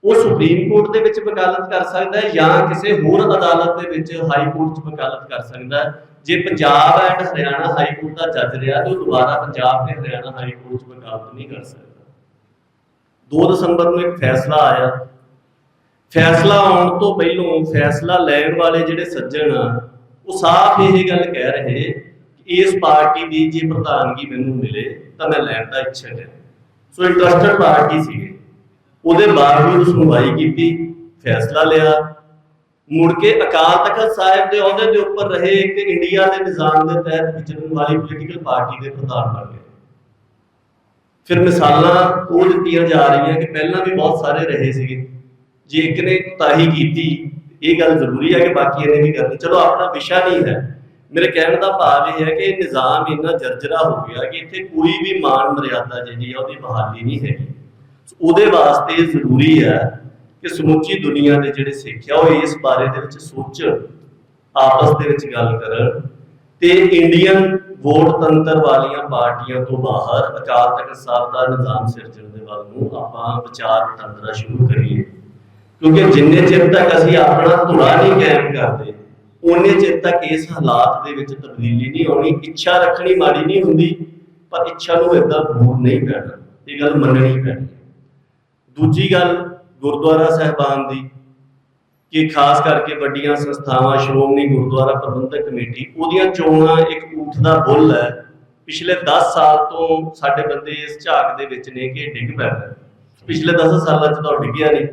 ਉਹ ਸੁਪਰੀਮ ਕੋਰਟ ਦੇ ਵਿੱਚ ਵਕਾਲਤ ਕਰ ਸਕਦਾ ਹੈ ਜਾਂ ਕਿਸੇ ਹੋਰ ਅਦਾਲਤ ਦੇ ਵਿੱਚ ਹਾਈ ਕੋਰਟ 'ਚ ਵਕਾਲਤ ਕਰ ਸਕਦਾ ਹੈ। ਜੇ Punjab and Haryana high court ਦਾ ਜੱਜ ਰਿਹਾ, ਤੇ ਉਹ ਦੁਬਾਰਾ ਪੰਜਾਬ ਤੇ ਹਰਿਆਣਾ ਹਾਈ ਕੋਰਟ 'ਚ ਵਕਾਲਤ ਨਹੀਂ ਕਰ ਸਕਦਾ। 2 ਦਸੰਬਰ ਨੂੰ ਇੱਕ ਫੈਸਲਾ ਆਇਆ। ਫੈਸਲਾ ਆਉਣ ਤੋਂ ਪਹਿਲਾਂ ਫੈਸਲਾ ਲੈਣ ਵਾਲੇ ਜਿਹੜੇ ਸੱਜਣ ਆ, ਉਹ ਸਾਫ਼ ਇਹ ਗੱਲ ਕਹਿ ਰਹੇ ਕਿ ਇਸ ਪਾਰਟੀ ਦੀ ਜੇ ਪ੍ਰਧਾਨਗੀ ਮੈਨੂੰ ਮਿਲੇ, ਤਾਂ ਮੈਂ ਲੈਣ ਦਾ ਇੱਛਾ ਹੈ ਸੋ ਇੰਟਰਸਟਡ ਪਾਰਟੀ ਸੀਗੇ। ਉਹਦੇ ਬਾਵਜੂਦ ਸੁਣਵਾਈ ਕੀਤੀ, ਫੈਸਲਾ ਲਿਆ। ਮੁੜ ਕੇ ਅਕਾਲ ਤਖਤ ਸਾਹਿਬ ਦੇ ਅਹੁਦੇ ਦੇ ਉੱਪਰ ਰਹੇ ਇੱਕ ਇੰਡੀਆ ਦੇ ਨਿਜ਼ਾਮ ਦੇ ਤਹਿਤ ਵਿਚਰਨ ਵਾਲੀ ਪੋਲੀਟੀਕਲ ਪਾਰਟੀ ਦੇ ਪ੍ਰਧਾਨ ਬਣ ਗਏ। ਫਿਰ ਮਿਸਾਲਾਂ ਉਹ ਦਿੱਤੀਆਂ ਜਾ ਰਹੀਆਂ ਕਿ ਪਹਿਲਾਂ ਵੀ ਬਹੁਤ ਸਾਰੇ ਰਹੇ ਸੀਗੇ। ਜੇ ਇੱਕ ਨੇ ਤਾਹੀ ਕੀਤੀ, ਇਹ ਗੱਲ ਜ਼ਰੂਰੀ ਹੈ ਕਿ ਬਾਕੀ ਇਹਨੇ ਵੀ ਕਰਨੀ। ਚਲੋ, ਆਪਣਾ ਵਿਸ਼ਾ ਨਹੀਂ ਹੈ। ਮੇਰੇ ਕਹਿਣ ਦਾ ਭਾਵ ਇਹ ਹੈ ਕਿ ਇਹ ਨਿਜ਼ਾਮ ਇੰਨਾ ਜਰਜਰਾ ਹੋ ਗਿਆ ਕਿ ਇੱਥੇ ਕੋਈ ਵੀ ਮਾਨ ਮਰਿਆਦਾ ਜਿਹੜੀ ਆ, ਉਹਦੀ ਬਹਾਲੀ ਨਹੀਂ ਹੈਗੀ। ਉਹਦੇ ਵਾਸਤੇ ਜ਼ਰੂਰੀ ਹੈ ਕਿ ਸਮੁੱਚੀ ਦੁਨੀਆ ਦੇ ਜਿਹੜੇ ਸਿੱਖ ਆ, ਉਹ ਇਸ ਬਾਰੇ ਦੇ ਵਿੱਚ ਸੋਚਣ ਆਪਸ ਦੇ ਵਿੱਚ ਗੱਲ ਕਰਨ ਤੇ ਇੰਡੀਅਨ ਵੋਟ ਤੰਤਰ ਵਾਲੀਆਂ ਪਾਰਟੀਆਂ ਤੋਂ ਬਾਹਰ ਅਕਾਲ ਤਖਤ ਸਾਹਿਬ ਦਾ ਨਿਜ਼ਾਮ ਸਿਰਜਣ ਦੇ ਵੱਲ ਨੂੰ ਆਪਾਂ ਵਿਚਾਰ ਵਟਾਂਦਰਾ ਸ਼ੁਰੂ ਕਰੀਏ। ਕਿਉਂਕਿ ਜਿੰਨੇ ਚਿਰ ਤੱਕ ਅਸੀਂ ਆਪਣਾ ਧੁਰਾ ਨਹੀਂ ਕਾਇਮ ਕਰਦੇ ਉਹਨੇ ਚਿਰ ਤੱਕ ਇਸ ਹਾਲਾਤ ਦੇ ਵਿੱਚ ਤਬਦੀਲੀ ਨਹੀਂ ਆਉਣੀ, ਇੱਛਾ ਰੱਖਣੀ ਮਾੜੀ ਨਹੀਂ ਹੁੰਦੀ, ਪਰ ਇੱਛਾ ਨੂੰ ਇਦਾਂ ਦੂਰ ਨਹੀਂ ਪੈਣਾ ਇਹ ਗੱਲ ਮੰਨਣੀ ਪੈਣੀ ਦੂਜੀ ਗੱਲ ਗੁਰਦੁਆਰਾ ਸਾਹਿਬਾਨ ਦੀ, ਕਿ ਖਾਸ ਕਰਕੇ ਵੱਡੀਆਂ ਸੰਸਥਾਵਾਂ, ਸ਼੍ਰੋਮਣੀ ਗੁਰਦੁਆਰਾ ਪ੍ਰਬੰਧਕ ਕਮੇਟੀ, ਉਹਦੀਆਂ ਚੋਣਾਂ ਇੱਕ ਊਠ ਦਾ ਬੁੱਲ ਹੈ। ਪਿਛਲੇ 10 ਸਾਲ ਤੋਂ ਸਾਡੇ ਬੰਦੇ ਇਸ ਝਾਕ ਦੇ ਵਿੱਚ ਨੇ ਕਿ ਇਹ ਡਿੱਗ ਪੈਣਾ। ਪਿਛਲੇ 10 ਸਾਲਾਂ 'ਚ ਤਾਂ ਉਹ ਡਿੱਗਿਆ ਨਹੀਂ।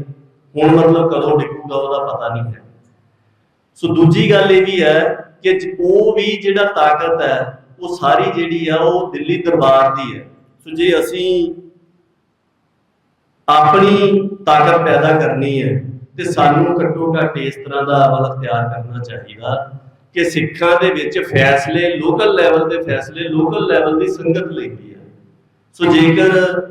ਹੁਣ ਮਤਲਬ ਕਦੋਂ ਡਿੱਗੂਗਾ ਉਹਦਾ ਪਤਾ ਨਹੀਂ ਹੈ। ਸੋ ਦੂਜੀ ਗੱਲ ਇਹ ਵੀ ਹੈ ਕਿ ਉਹ ਵੀ ਜਿਹੜਾ ਤਾਕਤ ਹੈ, ਉਹ ਸਾਰੀ ਜਿਹੜੀ ਆ, ਉਹ ਦਿੱਲੀ ਦਰਬਾਰ ਦੀ ਹੈ। ਸੋ ਜੇ ਅਸੀਂ ਆਪਣੀ ਤਾਕਤ ਪੈਦਾ ਕਰਨੀ ਹੈ, ਤੇ ਸਾਨੂੰ ਘੱਟੋ ਘੱਟ ਇਸ ਤਰ੍ਹਾਂ ਦਾ ਅਮਲ ਅਖਤਿਆਰ ਕਰਨਾ ਚਾਹੀਦਾ ਕਿ ਸਿੱਖਾਂ ਦੇ ਵਿੱਚ ਫੈਸਲੇ ਲੋਕਲ ਲੈਵਲ ਦੇ ਫੈਸਲੇ ਲੋਕਲ ਲੈਵਲ ਦੀ ਸੰਗਤ ਲੈਂਦੀ ਹੈ। ਸੋ ਜੇਕਰ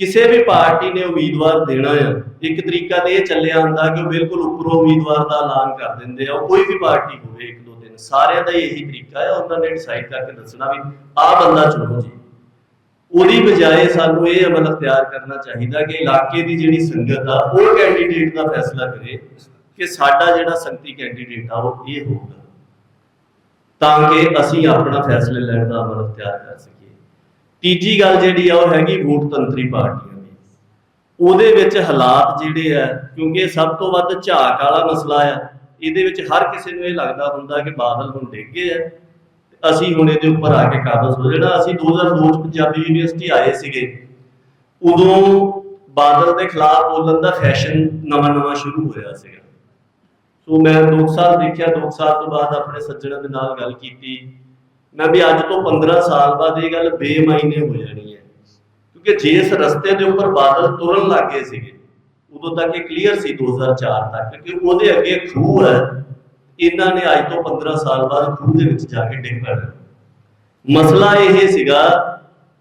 ਕਿਸੇ ਵੀ ਪਾਰਟੀ ਨੇ ਉਮੀਦਵਾਰ ਦੇਣਾ ਆ, ਇੱਕ ਤਰੀਕਾ ਤੇ ਇਹ ਚੱਲਿਆ ਹੁੰਦਾ ਕਿ ਉਹ ਬਿਲਕੁਲ ਉੱਪਰੋਂ ਉਮੀਦਵਾਰ ਦਾ ਐਲਾਨ ਕਰ ਦਿੰਦੇ ਆ ਕੋਈ ਵੀ ਪਾਰਟੀ ਹੋਵੇ ਇੱਕ ਦੋ ਦਿਨ। ਸਾਰਿਆਂ ਦਾ ਇਹੀ ਤਰੀਕਾ ਹੈ ਉਹਨਾਂ ਨੇ ਡਿਸਾਈਡ ਕਰਕੇ ਦੱਸਣਾ ਵੀ ਆਹ ਬੰਦਾ ਚੁਣੋ ਜੀ। ਉਹਦੀ ਬਜਾਏ ਸਾਨੂੰ ਇਹ ਅਮਲ ਅਖਤਿਆਰ ਕਰਨਾ ਚਾਹੀਦਾ ਕਿ ਇਲਾਕੇ ਦੀ ਜਿਹੜੀ ਸੰਗਤ ਆ, ਉਹ ਕੈਂਡੀਡੇਟ ਦਾ ਫੈਸਲਾ ਕਰੇ, ਕਿ ਸਾਡਾ ਜਿਹੜਾ ਸੰਗਤੀ ਕੈਂਡੀਡੇਟ ਆ, ਉਹ ਇਹ ਹੋਊਗਾ। ਤਾਂ ਕਿ ਅਸੀਂ ਆਪਣਾ ਫੈਸਲੇ ਲੈਣ ਦਾ ਅਮਲ ਅਖਤਿਆਰ ਕਰ ਸਕੀਏ। ਤੀਜੀ ਗੱਲ ਜਿਹੜੀ ਆ, ਉਹ ਹੈਗੀ ਵੋਟ ਤੰਤਰੀ ਪਾਰਟੀਆਂ ਦੀ। ਉਹਦੇ ਵਿੱਚ ਹਾਲਾਤ ਜਿਹੜੇ ਆ, ਕਿਉਂਕਿ ਸਭ ਤੋਂ ਵੱਧ ਝਾਕ ਵਾਲਾ ਮਸਲਾ ਆ, ਇਹਦੇ ਵਿੱਚ ਹਰ ਕਿਸੇ ਨੂੰ ਇਹ ਲੱਗਦਾ ਹੁੰਦਾ ਕਿ ਬਾਦਲ ਹੁਣ ਡਿੱਗੇ ਗਏ ਆ। ਅਸੀਂ ਹੁਣ ਇਹਦੇ ਉੱਪਰ ਆ ਕੇ ਕਾਬਜ਼ ਹੋ। ਜਿਹੜਾ ਅਸੀਂ 2002 ਚ ਪੰਜਾਬੀ ਯੂਨੀਵਰਸਿਟੀ ਆਏ ਸੀਗੇ, ਉਦੋਂ ਬਾਦਲ ਦੇ ਖਿਲਾਫ ਬੋਲਣ ਦਾ ਫੈਸ਼ਨ ਨਵਾਂ ਨਵਾਂ ਸ਼ੁਰੂ ਹੋਇਆ ਸੀਗਾ। ਸੋ ਮੈਂ 2 ਸਾਲ ਦੇਖਿਆ 2 ਸਾਲ ਤੋਂ ਬਾਅਦ ਆਪਣੇ ਸੱਜਣਾਂ ਦੇ ਨਾਲ ਗੱਲ ਕੀਤੀ। ਮੈਂ ਵੀ ਅੱਜ ਤੋਂ 15 ਸਾਲ ਬਾਅਦ ਇਹ ਗੱਲ ਬੇਮਾਇਨੇ ਹੋ ਜਾਣੀ ਹੈ। ਕਿਉਂਕਿ ਜਿਸ ਰਸਤੇ ਦੇ ਉੱਪਰ ਬਾਦਲ ਤੁਰਨ ਲੱਗੇ ਸੀਗੇ, ਉਦੋਂ ਤੱਕ ਇਹ ਕਲੀਅਰ ਸੀ 2004 ਤੱਕ ਕਿ ਉਹਦੇ ਅੱਗੇ ਖੂਹ ਹੈ। ਇਹਨਾਂ ਨੇ ਅੱਜ ਤੋਂ 15 ਸਾਲ ਬਾਅਦ ਖੂਹ ਦੇ ਵਿੱਚ ਜਾ ਕੇ ਡਿੱਗ ਮਸਲਾ ਇਹ ਸੀਗਾ,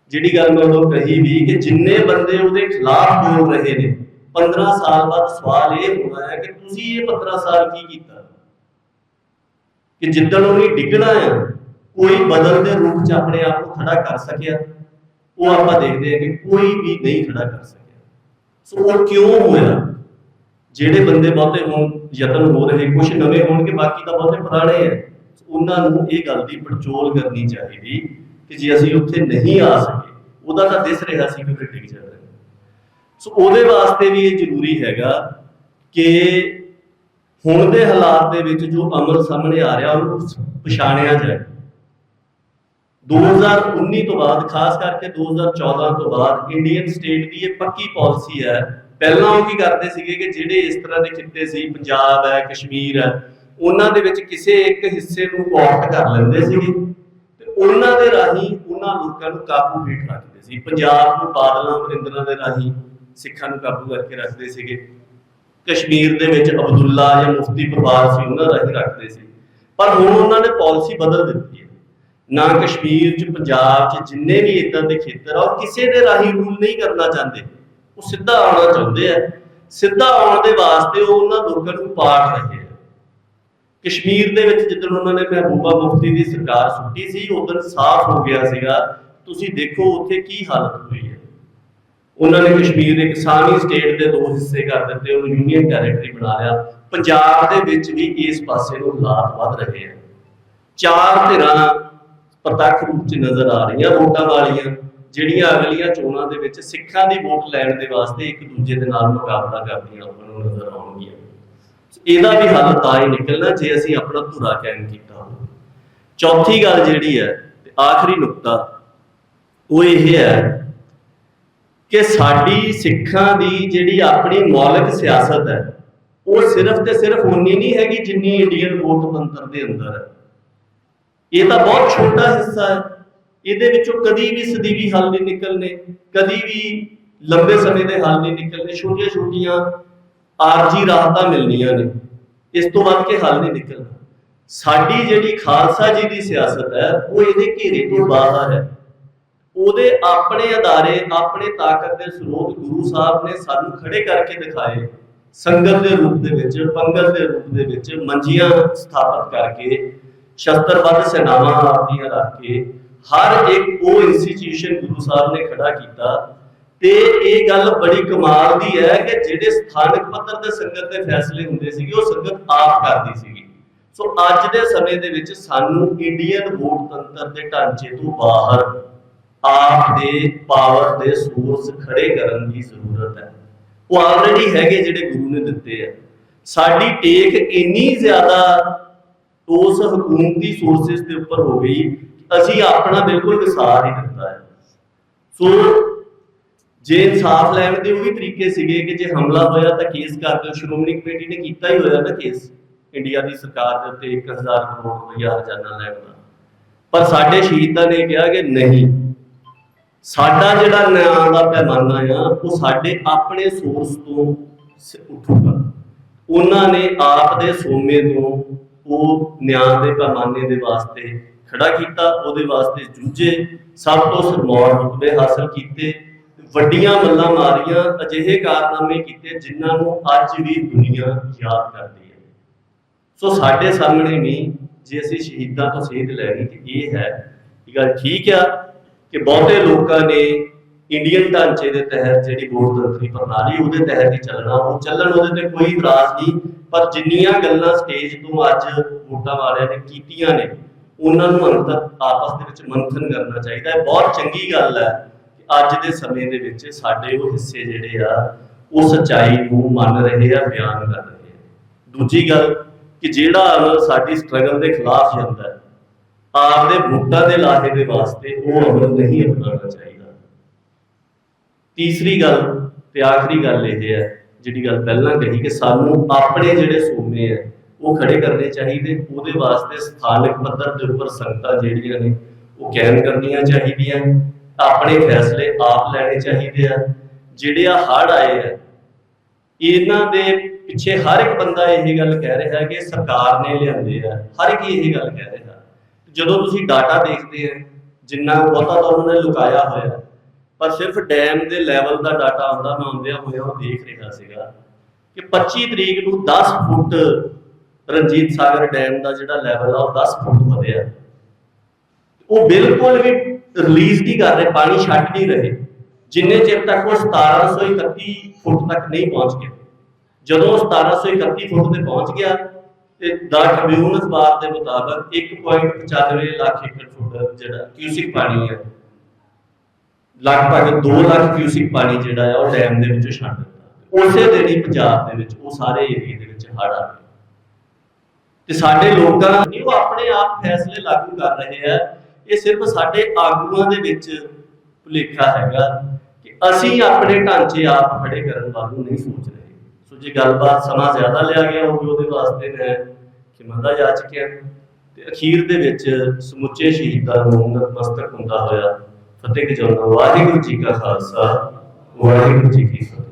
ਜਿਹੜੀ ਗੱਲ ਮੈਂ ਉਦੋਂ ਕਹੀ ਵੀ ਕਿ ਜਿੰਨੇ ਬੰਦੇ ਉਹਦੇ ਖਿਲਾਫ ਬੋਲ ਰਹੇ ਨੇ 15 ਸਾਲ ਬਾਅਦ ਸਵਾਲ ਇਹ ਹੋਣਾ ਹੈ ਕਿ ਤੁਸੀਂ ਇਹ 15 ਸਾਲ ਕੀ ਕੀਤਾ? ਕਿ ਜਿੱਦਣ ਉਹਨੇ ਡਿੱਗਣਾ ਹੈ ਕੋਈ ਬਦਲਦੇ ਰੂਪ ਚ ਆਪਣੇ ਆਪ ਨੂੰ ਖੜਾ ਕਰ ਸਕਿਆ, ਉਹ ਆਪਾਂ ਦੇਖਦੇ ਹਾਂ ਕਿ ਕੋਈ ਵੀ ਨਹੀਂ ਖੜਾ ਕਰ ਸਕਿਆ। ਸੋ ਉਹ ਕਿਉਂ ਹੋਇਆ? ਜਿਹੜੇ ਬੰਦੇ ਬਹੁਤੇ ਹੁਣ ਯਤਨ ਹੋ ਰਹੇ ਕੁਝ ਨਵੇਂ ਹੋਣਗੇ, ਬਾਕੀ ਤਾਂ ਬਹੁਤੇ ਪੁਰਾਣੇ ਹੈ ਉਹਨਾਂ ਨੂੰ ਇਹ ਗੱਲ ਦੀ ਪੜਚੋਲ ਕਰਨੀ ਚਾਹੀਦੀ ਕਿ ਜੇ ਅਸੀਂ ਉੱਥੇ ਨਹੀਂ ਆ ਸਕੇ, ਉਹਦਾ ਤਾਂ ਦਿਸ ਰਿਹਾ ਸੀ ਕਿ ਫਿਰ ਡਿੱਗ ਜਾਣਾ ਸੋ ਉਹਦੇ ਵਾਸਤੇ ਵੀ ਇਹ ਜ਼ਰੂਰੀ ਹੈਗਾ ਕਿ ਹੁਣ ਦੇ ਹਾਲਾਤ ਦੇ ਵਿੱਚ ਜੋ ਅਮਲ ਸਾਹਮਣੇ ਆ ਰਿਹਾ, ਉਹਨੂੰ ਪਛਾਣਿਆ ਜਾਏ। 2019 ਤੋਂ ਬਾਅਦ, ਖਾਸ ਕਰਕੇ 2014 ਤੋਂ ਬਾਅਦ ਇੰਡੀਅਨ ਸਟੇਟ ਦੀ ਇਹ ਪੱਕੀ ਪਾਲਿਸੀ ਹੈ। ਪਹਿਲਾਂ ਉਹ ਕੀ ਕਰਦੇ ਸੀਗੇ ਕਿ ਜਿਹੜੇ ਇਸ ਤਰ੍ਹਾਂ ਦੇ ਖਿੱਤੇ ਸੀ, ਪੰਜਾਬ ਹੈ, ਕਸ਼ਮੀਰ ਹੈ, ਉਹਨਾਂ ਦੇ ਵਿੱਚ ਕਿਸੇ ਇੱਕ ਹਿੱਸੇ ਨੂੰ ਕੋਪਟ ਕਰ ਲੈਂਦੇ ਸੀਗੇ। ਤੇ ਉਹਨਾਂ ਦੇ ਰਾਹੀਂ ਉਹਨਾਂ ਲੋਕਾਂ ਨੂੰ ਕਾਬੂ ਹੇਠ ਰੱਖਦੇ ਸੀ। ਪੰਜਾਬ ਨੂੰ ਬਾਦਲਾਂ, ਵਰਿੰਦਰਾਂ ਦੇ ਰਾਹੀਂ ਸਿੱਖਾਂ ਨੂੰ ਕਾਬੂ ਕਰਕੇ ਰੱਖਦੇ ਸੀਗੇ। ਕਸ਼ਮੀਰ ਦੇ ਵਿੱਚ ਅਬਦੁੱਲਾ ਜਾਂ ਮੁਫਤੀ ਪਰਿਵਾਰ ਸੀ, ਉਹਨਾਂ ਰਾਹੀਂ ਰੱਖਦੇ ਸੀ। ਪਰ ਹੁਣ ਉਹਨਾਂ ਨੇ ਪਾਲਿਸੀ ਬਦਲ ਦਿੱਤੀ ਹੈ। ਨਾ ਕਸ਼ਮੀਰ ਚ, ਪੰਜਾਬ ਚ, ਜਿੰਨੇ ਵੀ ਇਦਾਂ ਦੇ ਖੇਤਰ ਆ, ਉਹ ਕਿਸੇ ਦੇ ਰਾਹੀਂ ਰੂਲ ਨਹੀਂ ਕਰਨਾ ਚਾਹੁੰਦੇ। ਉਹ ਸਿੱਧਾ ਆਉਣਾ ਚਾਹੁੰਦੇ ਆ। ਸਿੱਧਾ ਆਉਣ ਦੇ ਵਾਸਤੇ ਉਹ ਉਹਨਾਂ ਲੋਕਾਂ ਨੂੰ ਪਾੜ ਰਹੇ ਆ। ਕਸ਼ਮੀਰ ਦੇ ਵਿੱਚ ਜਿੱਦਣ ਉਹਨਾਂ ਨੇ ਮਹਿਬੂਬਾ ਮੁਫਤੀ ਦੀ ਸਰਕਾਰ ਸੁੱਟੀ ਸੀ, ਉਦੋਂ ਸਾਫ਼ ਹੋ ਗਿਆ ਸੀਗਾ, ਤੁਸੀਂ ਦੇਖੋ ਉੱਥੇ ਕੀ ਹਾਲਤ ਹੋਈ ਹੈ। ਉਹਨਾਂ ਨੇ ਕਸ਼ਮੀਰ ਇੱਕ ਸਾਨੀ ਸਟੇਟ ਦੇ ਦੋ ਹਿੱਸੇ ਕਰ ਦਿੱਤੇ, ਉਹਨੂੰ ਯੂਨੀਅਨ ਟੈਰੀਟਰੀ ਬਣਾ ਲਿਆ। ਪੰਜਾਬ ਦੇ ਵਿੱਚ ਵੀ ਇਸ ਪਾਸੇ ਨੂੰ ਹਾਲਾਤ ਵੱਧ ਰਹੇ ਆ। ਚਾਰ ਧਿਰਾਂ ਪ੍ਰਤੱਖ ਰੂਪ 'ਚ ਨਜ਼ਰ ਆ ਰਹੀਆਂ ਵੋਟਾਂ ਵਾਲੀਆਂ, ਜਿਹੜੀਆਂ ਅਗਲੀਆਂ ਚੋਣਾਂ ਦੇ ਵਿੱਚ ਸਿੱਖਾਂ ਦੀ ਵੋਟ ਲੈਣ ਦੇ ਵਾਸਤੇ ਇੱਕ ਦੂਜੇ ਦੇ ਨਾਲ ਮੁਕਾਬਲਾ ਕਰਦੀਆਂ ਆਪਾਂ ਨੂੰ ਨਜ਼ਰ ਆਉਣਗੀਆਂ। ਇਹਦਾ ਵੀ ਹੱਲ ਤਾਂ ਹੀ ਨਿਕਲਣਾ ਜੇ ਅਸੀਂ ਆਪਣਾ ਧੁਰਾ ਕਾਇਮ ਕੀਤਾ ਹੋਵੇ। ਚੌਥੀ ਗੱਲ ਜਿਹੜੀ ਹੈ, ਤੇ ਆਖਰੀ ਨੁਕਤਾ, ਉਹ ਇਹ ਹੈ ਕਿ ਸਾਡੀ ਸਿੱਖਾਂ ਦੀ ਜਿਹੜੀ ਆਪਣੀ ਮੌਲਿਕ ਸਿਆਸਤ ਹੈ, ਉਹ ਸਿਰਫ ਤੇ ਸਿਰਫ ਉਨੀ ਨਹੀਂ ਹੈਗੀ ਜਿੰਨੀ ਇੰਡੀਅਨ ਵੋਟ ਤੰਤਰ ਦੇ ਅੰਦਰ ਹੈ। ਇਹ ਤਾਂ ਬਹੁਤ ਛੋਟਾ ਹਿੱਸਾ ਹੈ। ਇਹਦੇ ਵਿੱਚੋਂ ਕਦੀ ਵੀ ਸਦੀਵੀ ਹੱਲ ਨਹੀਂ ਨਿਕਲਨੇ, ਕਦੀ ਵੀ ਲੰਬੇ ਸਮੇਂ ਦੇ ਹੱਲ ਨਹੀਂ ਨਿਕਲਨੇ ਛੋਟੀਆਂ ਛੋਟੀਆਂ ਆਰਜੀ ਰਾਹਤਾਂ ਮਿਲਣੀਆਂ ਨੇ। ਇਸ ਤੋਂ ਵੱਧ ਕੇ ਹੱਲ ਨਹੀਂ ਨਿਕਲਣਾ। ਸਾਡੀ ਜਿਹੜੀ ਖਾਲਸਾ ਜੀ ਦੀ ਸਿਆਸਤ ਹੈ, ਉਹ ਇਹਦੇ ਘੇਰੇ ਤੋਂ ਬਾਹਰ ਹੈ। ਉਹਦੇ ਆਪਣੇ ਅਦਾਰੇ, ਆਪਣੇ ਤਾਕਤ ਦੇ ਸਰੋਤ ਗੁਰੂ ਸਾਹਿਬ ਨੇ ਸਾਨੂੰ ਖੜੇ ਕਰਕੇ ਦਿਖਾਏ। ਸੰਗਤ ਦੇ ਰੂਪ ਦੇ ਵਿੱਚ, ਪੰਗਤ ਦੇ ਰੂਪ ਦੇ ਵਿੱਚ ਮੰਜੀਆਂ ਸਥਾਪਿਤ ਕਰਕੇ ਸ਼ਸਤਰਬੱਧ ਸੈਨਾਵਾਂ ਆਪਦੀਆਂ ਰੱਖ ਕੇ ਹਰ ਇੱਕ ਉਹ ਇੰਸਟੀਟਿਊਸ਼ਨ ਗੁਰੂ ਸਾਹਿਬ ਨੇ ਖੜਾ ਕੀਤਾ ਤੇ ਇਹ ਗੱਲ ਬੜੀ ਕਮਾਲ ਦੀ ਹੈ ਕਿ ਜਿਹੜੇ ਸਥਾਨਕ ਪੱਧਰ ਤੇ ਸੰਗਤ ਦੇ ਫੈਸਲੇ ਹੁੰਦੇ ਸੀਗੇ, ਉਹ ਸੰਗਤ ਆਪ ਕਰਦੀ ਸੀਗੀ। ਸੋ ਅੱਜ ਦੇ ਸਮੇਂ ਦੇ ਵਿੱਚ ਸਾਨੂੰ ਇੰਡੀਅਨ ਵੋਟ ਤੰਤਰ ਦੇ ਢਾਂਚੇ ਤੋਂ ਬਾਹਰ ਆਪ ਦੇ ਪਾਵਰ ਦੇ ਸੋਰਸ ਖੜੇ ਕਰਨ ਦੀ ਜ਼ਰੂਰਤ ਹੈ। ਉਹ ਆਲਰੇਡੀ ਹੈਗੇ ਜਿਹੜੇ ਗੁਰੂ ਨੇ ਦਿੱਤੇ ਆ। ਸਾਡੀ ਟੇਕ ਇੰਨੀ ਜ਼ਿਆਦਾ ਉਸ ਹਕੂਮਤੀ ਸੋਰਸਸ ਦੇ ਉੱਪਰ ਹੋ ਗਈ, ਅਸੀਂ ਆਪਣਾ ਬਿਲਕੁਲ ਵਿਸਾਰ ਹੀ ਦਿੱਤਾ ਹੈ। ਸੋ ਜੇ ਇਨਸਾਫ ਲੈਣ ਦੇ ਉਹ ਵੀ ਤਰੀਕੇ ਸੀਗੇ ਕਿ ਜੇ ਹਮਲਾ ਹੋਇਆ ਤਾਂ ਕੇਸ ਕਰ ਦਿਓ ਸ਼੍ਰੋਮਣੀ ਕਮੇਟੀ ਨੇ ਕੀਤਾ ਹੀ ਹੋਇਆ ਨਾ ਕੇਸ ਇੰਡੀਆ ਦੀ ਸਰਕਾਰ ਦੇ ਉੱਤੇ 1000 ਕਰੋੜ ਰੁਪਇਆ ਹਰਜਾਨਾ ਲੈਣ ਦਾ ਪਰ ਸਾਡੇ ਸ਼ਹੀਦਾਂ ਨੇ ਕਿਹਾ ਕਿ ਨਹੀਂ, ਸਾਡਾ ਜਿਹੜਾ ਨਿਆਂ ਦਾ ਪੈਮਾਨਾ ਆ, ਉਹ ਸਾਡੇ ਆਪਣੇ ਸੋਰਸ ਤੋਂ ਉੱਠੂਗਾ। ਉਹਨਾਂ ਨੇ ਆਪ ਦੇ ਸੋਮੇ ਤੋਂ ਉਹ ਨਿਆਂ ਦੇ ਪੈਮਾਨੇ ਦੇ ਵਾਸਤੇ ਖੜਾ ਕੀਤਾ, ਉਹਦੇ ਵਾਸਤੇ ਜੂਝੇ, ਸਭ ਤੋਂ ਸਰਮੌਰ ਰੁਤਬੇ ਹਾਸਲ ਕੀਤੇ। ਵੱਡੀਆਂ ਮੱਲਾਂ ਮਾਰੀਆਂ, ਅਜਿਹੇ ਕਾਰਨਾਮੇ ਕੀਤੇ ਜਿਨ੍ਹਾਂ ਨੂੰ ਅੱਜ ਵੀ ਦੁਨੀਆ ਯਾਦ ਕਰਦੀ ਹੈ। ਸੋ ਸਾਡੇ ਸਾਹਮਣੇ ਵੀ ਜੇ ਅਸੀਂ ਸ਼ਹੀਦਾਂ ਤੋਂ ਸੇਧ ਲੈਣੀ ਤੇ ਇਹ ਹੈ ਕਿ ਗੱਲ ਠੀਕ ਆ ਕਿ ਬਹੁਤੇ ਲੋਕਾਂ ਨੇ ਇੰਡੀਅਨ ਢਾਂਚੇ ਦੇ ਤਹਿਤ ਜਿਹੜੀ ਗਣਤੰਤਰੀ ਪ੍ਰਣਾਲੀ ਉਹਦੇ ਤਹਿਤ ਹੀ ਚੱਲਣਾ ਉਹ ਚੱਲਣ ਉਹਦੇ ਤੇ ਕੋਈ ਇਤਰਾਜ਼ ਨਹੀਂ। ਪਰ ਜਿੰਨੀਆਂ ਗੱਲਾਂ ਸਟੇਜ ਤੋਂ ਅੱਜ ਵੋਟਾਂ ਵਾਲਿਆਂ ਨੇ ਕੀਤੀਆਂ ਨੇ, ਉਹਨਾਂ ਨੂੰ ਅੰਤਰ ਆਪਸ ਦੇ ਵਿੱਚ ਮੰਥਨ ਕਰਨਾ ਚਾਹੀਦਾ ਹੈ। ਬਹੁਤ ਚੰਗੀ ਗੱਲ ਹੈ ਕਿ ਅੱਜ ਦੇ ਸਮੇਂ ਦੇ ਵਿੱਚ ਸਾਡੇ ਉਹ ਹਿੱਸੇ ਜਿਹੜੇ ਆ, ਉਹ ਸੱਚਾਈ ਨੂੰ ਮੰਨ ਰਹੇ ਆ, ਬਿਆਨ ਕਰ ਰਹੇ ਆ। ਦੂਜੀ ਗੱਲ ਕਿ ਜਿਹੜਾ ਅਮਲ ਸਾਡੀ ਸਟਰਗਲ ਦੇ ਖਿਲਾਫ ਜਾਂਦਾ ਹੈ, ਆਪਦੇ ਵੋਟਾਂ ਦੇ ਲਾਹੇ ਦੇ ਵਾਸਤੇ ਉਹ ਅਮਲ ਨਹੀਂ ਅਪਣਾਉਣਾ ਚਾਹੀਦਾ। ਤੀਸਰੀ ਗੱਲ ਤੇ ਆਖਰੀ ਗੱਲ ਇਹ ਹੈ ਜਿਹੜੀ ਗੱਲ ਪਹਿਲਾਂ ਕਹੀ ਕਿ ਸਾਨੂੰ ਆਪਣੇ ਜਿਹੜੇ ਸੂਬੇ ਆ, ਉਹ ਖੜੇ ਕਰਨੇ ਚਾਹੀਦੇ, ਉਹਦੇ ਵਾਸਤੇ ਸਥਾਨਕ ਪੱਧਰ ਦੇ ਉੱਪਰ ਸੰਗਤਾਂ ਜਿਹੜੀਆਂ ਨੇ, ਉਹ ਕਾਇਮ ਕਰਨੀਆਂ ਚਾਹੀਦੀਆਂ, ਆਪਣੇ ਫੈਸਲੇ ਆਪ ਲੈਣੇ ਚਾਹੀਦੇ ਆ। ਜਿਹੜੇ ਆ ਹੜ੍ਹ ਆਏ ਆ, ਇਹਨਾਂ ਦੇ ਪਿੱਛੇ ਹਰ ਇੱਕ ਬੰਦਾ ਇਹ ਗੱਲ ਕਹਿ ਰਿਹਾ ਕਿ ਸਰਕਾਰ ਨੇ ਲਿਆਂਦੇ ਆ, ਹਰ ਇੱਕ ਇਹ ਗੱਲ ਕਹਿ ਰਿਹਾ। ਜਦੋਂ ਤੁਸੀਂ ਡਾਟਾ ਦੇਖਦੇ ਆ, ਜਿੰਨਾ ਬਹੁਤਾ ਤਾਂ ਉਹਨਾਂ ਨੇ ਲੁਕਾਇਆ ਹੋਇਆ ਪਰ ਸਿਰਫ ਡੈਮ ਦੇ ਲੈਵਲ ਦਾ ਡਾਟਾ ਆਉਂਦਾ, ਮੈਂ ਆਉਂਦਿਆਂ ਹੋਇਆ ਉਹ ਦੇਖ ਰਿਹਾ ਸੀਗਾ ਕਿ 25 ਤਰੀਕ ਨੂੰ 10 ਫੁੱਟ ਰਣਜੀਤ ਸਾਗਰ ਡੈਮ ਦਾ ਜਿਹੜਾ ਲੈਵਲ ਆ, ਉਹ 10 ਫੁੱਟ ਵਧਿਆ। ਉਹ ਬਿਲਕੁਲ ਵੀ ਰਿਲੀਜ਼ ਨਹੀਂ ਕਰ ਰਹੇ, ਪਾਣੀ ਛੱਡ ਨਹੀਂ ਰਹੇ, ਜਿੰਨੇ ਚਿਰ ਤੱਕ ਉਹ 1731 ਫੁੱਟ ਤੱਕ ਨਹੀਂ ਪਹੁੰਚ ਗਿਆ। ਜਦੋਂ ਉਹ 1731 ਫੁੱਟ ਤੇ ਪਹੁੰਚ ਗਿਆ, ਤੇ ਦਾ ਟ੍ਰਿਬਿਊਨ ਅਖਬਾਰ ਦੇ ਮੁਤਾਬਕ 1.95 ਲੱਖ ਏਕੜ ਫੁੱਟ ਜਿਹੜਾ ਕਿਊਸਿਕ ਪਾਣੀ ਹੈ। ਲਗਭਗ 2 ਲੱਖ ਕਿਊਸਿਕ ਪਾਣੀ ਜਿਹੜਾ ਆ ਉਹ ਡੈਮ ਦੇ ਵਿੱਚੋਂ ਛੱਡ ਦਿੱਤਾ। ਉਸੇ ਦਿਨ ਹੀ ਪੰਜਾਬ ਦੇ ਵਿੱਚ ਉਹ ਸਾਰੇ ਏਰੀਏ ਦੇ ਵਿੱਚ ਹੜ੍ਹ ਆ ਗਏ ਤੇ ਸਾਡੇ ਲੋਕਾਂ ਨਹੀਂ, ਉਹ ਆਪਣੇ ਆਪ ਫੈਸਲੇ ਲਾਗੂ ਕਰ ਰਹੇ ਆ। ਇਹ ਸਿਰਫ ਸਾਡੇ ਆਗੂਆਂ ਦੇ ਵਿੱਚ ਭੁਲੇਖਾ ਹੈਗਾ ਕਿ ਅਸੀਂ ਆਪਣੇ ਢਾਂਚੇ ਆਪ ਖੜੇ ਕਰਨ ਵੱਲ ਨਹੀਂ ਸੋਚ ਰਹੇ। ਸੋ ਜੇ ਗੱਲਬਾਤ ਸਮਾਂ ਜ਼ਿਆਦਾ ਲਿਆ ਗਿਆ ਹੋਵੇ ਉਹਦੇ ਵਾਸਤੇ ਮੈਂ ਖਿਮਾ ਜਾਚਕ ਤੇ ਅਖੀਰ ਦੇ ਵਿੱਚ ਸਮੁੱਚੇ ਸ਼ਹੀਦਾਂ ਨੂੰ ਨਤਮਸਤਕ ਹੁੰਦਾ ਹੋਇਆ ਫਤਿਹ ਗਜਾਉਣਾ ਵਾਹਿਗੁਰੂ ਜੀ ਕਾ ਖਾਲਸਾ ਵਾਹਿਗੁਰੂ ਜੀ ਕੀ ਫਤਿਹ।